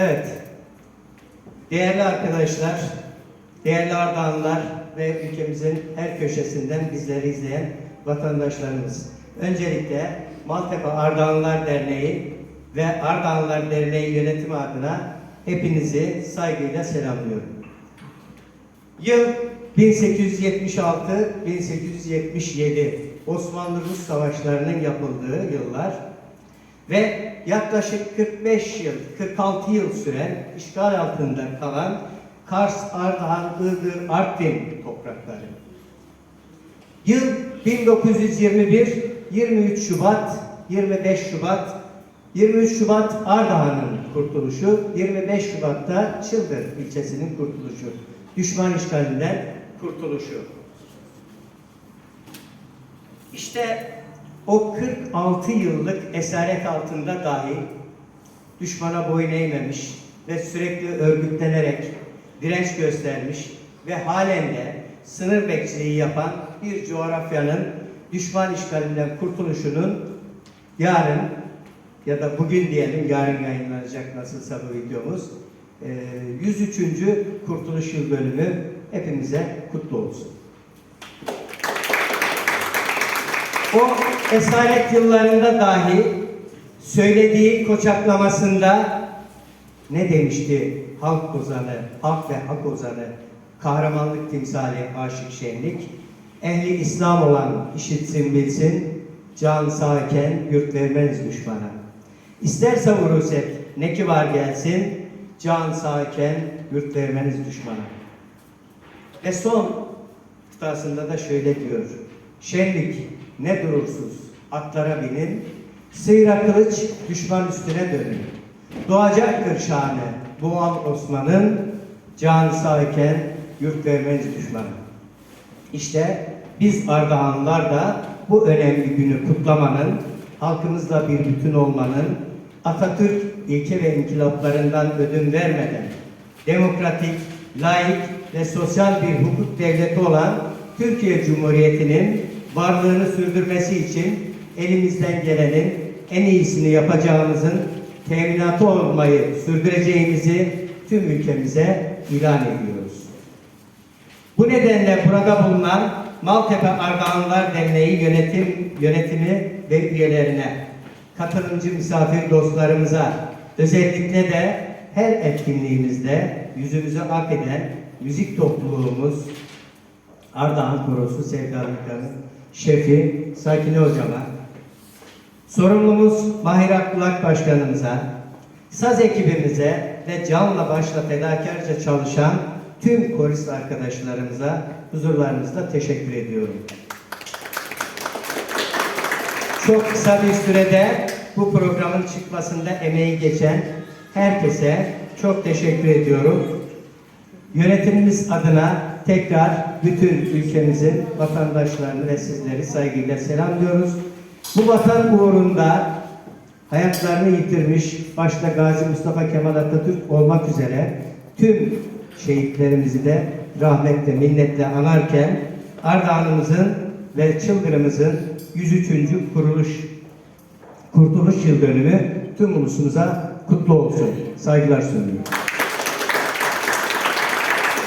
Evet. Değerli arkadaşlar, değerli Ardahanlılar ve ülkemizin her köşesinden bizleri izleyen vatandaşlarımız. Öncelikle Maltepe Ardahanlılar Derneği ve Ardahanlılar Derneği yönetimi adına hepinizi saygıyla selamlıyorum. Yıl 1876-1877 Osmanlı-Rus savaşlarının yapıldığı yıllar ve yaklaşık 45 yıl, 46 yıl süren işgal altında kalan Kars, Ardahan, Iğdır, Artvin toprakları. Yıl 1921, 23 Şubat, 25 Şubat, 23 Şubat Ardahan'ın kurtuluşu, 25 Şubat'ta Çıldır ilçesinin kurtuluşu. Düşman işgalinden kurtuluşu. İşte o 46 yıllık esaret altında dahi düşmana boyun eğmemiş ve sürekli örgütlenerek direnç göstermiş ve halen de sınır bekçiliği yapan bir coğrafyanın düşman işgalinden kurtuluşunun yarın ya da bugün diyelim yarın yayınlanacak nasılsa bu videomuz eee, 103. Kurtuluş Yıl Dönümü hepimize kutlu olsun. O esaret yıllarında dahi söylediği koçaklamasında ne demişti? Halk ozanı, halk ve hak ozanı, kahramanlık timsali aşık şenlik, ehli İslam olan işitsin bilsin, can sağken yurt vermez düşmana. İsterse vuruz hep, ne ki var gelsin, can sağken yurt vermeniz düşmana. Ve son kıtasında da şöyle diyor. Şenlik ne durursuz atlara binin, sıyra kılıç düşman üstüne dönün. Doğacaktır şanı bu an Osman'ın, can sağken yurt vermez düşmanı. İşte biz Ardahanlılar da bu önemli günü kutlamanın, halkımızla bir bütün olmanın, Atatürk ilke ve inkılaplarından ödün vermeden, demokratik, laik ve sosyal bir hukuk devleti olan Türkiye Cumhuriyeti'nin varlığını sürdürmesi için elimizden gelenin en iyisini yapacağımızın teminatı olmayı sürdüreceğimizi tüm ülkemize ilan ediyoruz. Bu nedenle burada bulunan Maltepe Ardahanlılar Derneği yönetim yönetimi ve üyelerine, katılımcı misafir dostlarımıza, özellikle de her etkinliğimizde yüzümüzü ak eden müzik topluluğumuz Ardahan Korosu Sevdalıkların şefi Sakine Hocama, sorumlumuz Mahir Akbulak Başkanımıza, saz ekibimize ve canla başla fedakarca çalışan tüm korist arkadaşlarımıza huzurlarınızda teşekkür ediyorum. Çok kısa bir sürede bu programın çıkmasında emeği geçen herkese çok teşekkür ediyorum. Yönetimimiz adına tekrar bütün ülkemizin vatandaşlarını ve sizleri saygıyla selamlıyoruz. Bu vatan uğrunda hayatlarını yitirmiş başta Gazi Mustafa Kemal Atatürk olmak üzere tüm şehitlerimizi de rahmetle, minnetle anarken Ardahan'ımızın ve Çıldırımızın 103. kuruluş Kurtuluş Yıl Dönümü tüm ulusumuza kutlu olsun. Saygılar sunuyorum.